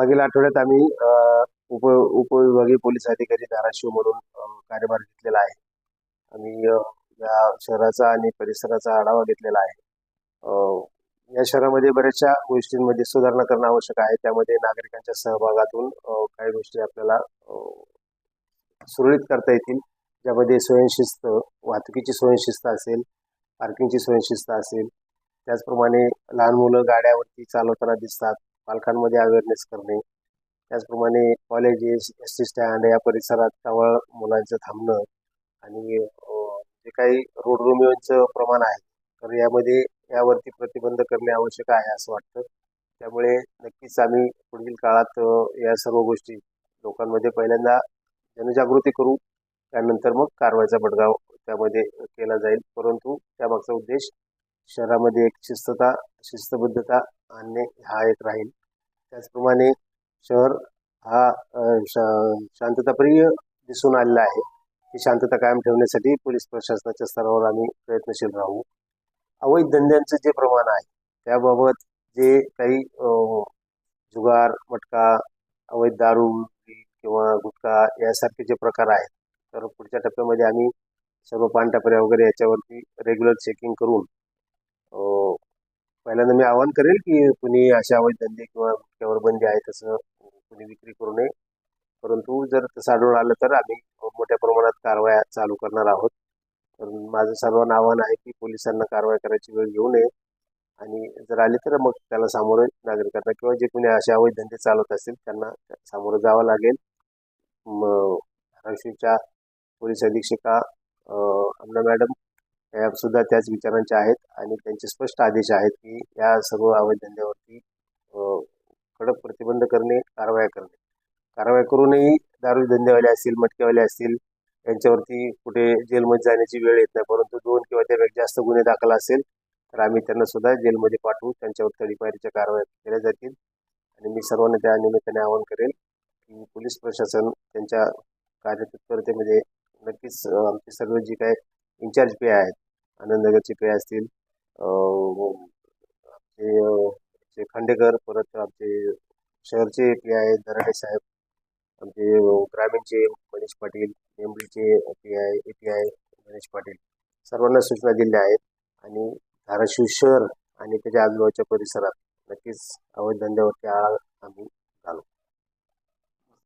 मागील आठवड्यात आम्ही उप उपविभागीय पोलीस अधिकारी धाराशिव म्हणून कार्यभार घेतलेला आहे. आम्ही या शहराचा आणि परिसराचा आढावा घेतलेला आहे. या शहरामध्ये बऱ्याचशा गोष्टींमध्ये सुधारणा करणं आवश्यक आहे. त्यामध्ये नागरिकांच्या सहभागातून काही गोष्टी आपल्याला सुरळीत करता येतील. ज्यामध्ये स्वयंशिस्त वाहतुकीची स्वयंशिस्त असेल पार्किंगची स्वयंशिस्त असेल. त्याचप्रमाणे लहान मुलं गाड्यावरती चालवताना दिसतात. पालकांमध्ये अवेअरनेस करणे. त्याचप्रमाणे कॉलेजेस एस टी स्टँड या परिसरात टवळ मुलांचं थांबणं आणि जे काही रोड रोमिओचं प्रमाण आहे तर यामध्ये यावरती प्रतिबंध करणे आवश्यक आहे असं वाटतं. त्यामुळे नक्कीच आम्ही पुढील काळात या सर्व गोष्टी लोकांमध्ये पहिल्यांदा जनजागृती करू. त्यानंतर मग कारवाईचा बडगाव त्यामध्ये केला जाईल. परंतु त्यामागचा उद्देश शहरामध्ये एक शिस्तता शिस्तबद्धता आणणे हा एक राहील. त्याचप्रमाणे शहर हा शा- शांतताप्रिय दिसून आलेला आहे. ही शांतता कायम ठेवण्यासाठी पोलीस प्रशासनाच्या स्तरावर आम्ही प्रयत्नशील राहू. अवैध धंद्यांचं जे प्रमाण आहे त्याबाबत जे काही जुगार मटका अवैध दारू किंवा गुटखा यासारखे जे प्रकार आहेत तर पुढच्या टप्प्यामध्ये आम्ही सर्व पानटापऱ्या वगैरे याच्यावरती रेग्युलर चेकिंग करून पहिल्यांदा मी आवाहन करेल की कुणी असे अवैध धंदे किंवा गुटख्यावर बंदी आहे तसं कुणी विक्री करू नये. परंतु जर तसं आढळून आलं तर आम्ही मोठ्या प्रमाणात कारवाया चालू करणार आहोत. तर माझं सर्वांना आव्हान आहे की पोलिसांना कारवाई करायची वेळ घेऊ नये. आणि जर आले तर मग त्याला सामोरे नागरिकांना किंवा जे कोणी असे अवैध धंदे चालवत असतील त्यांना सामोरं जावं लागेल. मग धाराशिवच्या पोलीस अधीक्षिका अ, अमना मॅडम सुद्धा त्याच विचारांच्या आहेत आणि त्यांचे स्पष्ट आदेश आहेत की या सर्व अवैध धंद्यावरती कडक प्रतिबंध करणे कारवाया करणे. कारवाया करूनही दारू धंदेवाले असतील मटकेवाले असतील यांच्यावरती कुठे जेलमध्ये जाण्याची वेळ येत नाही. परंतु दोन किंवा त्यापेक्षा जास्त गुन्हे दाखल असेल तर आम्ही त्यांना सुद्धा जेलमध्ये पाठवू. त्यांच्यावर तडीपारीच्या कारवाया केल्या जातील. आणि मी सर्वांना त्या निमित्ताने आवाहन करेल की पोलीस प्रशासन त्यांच्या कार्यतत्परतेमध्ये नक्कीच आमचे सर्व जी काय इन्चार्ज पे आहेत आनंदनगरचे पे असतील. आमचे खांडेकर परत आमचे शहरचे पी आहे दराडे साहेब आमचे ग्रामीणचे Manish Patil मेंबरीचे P I A P I Ganesh Patil सर्वांना सूचना दिल्या आहेत आणि धाराशिव शहर आणि त्याच्या आजूबाजूच्या परिसरात नक्कीच अवैध धंद्यावरती आळा आम्ही घालू.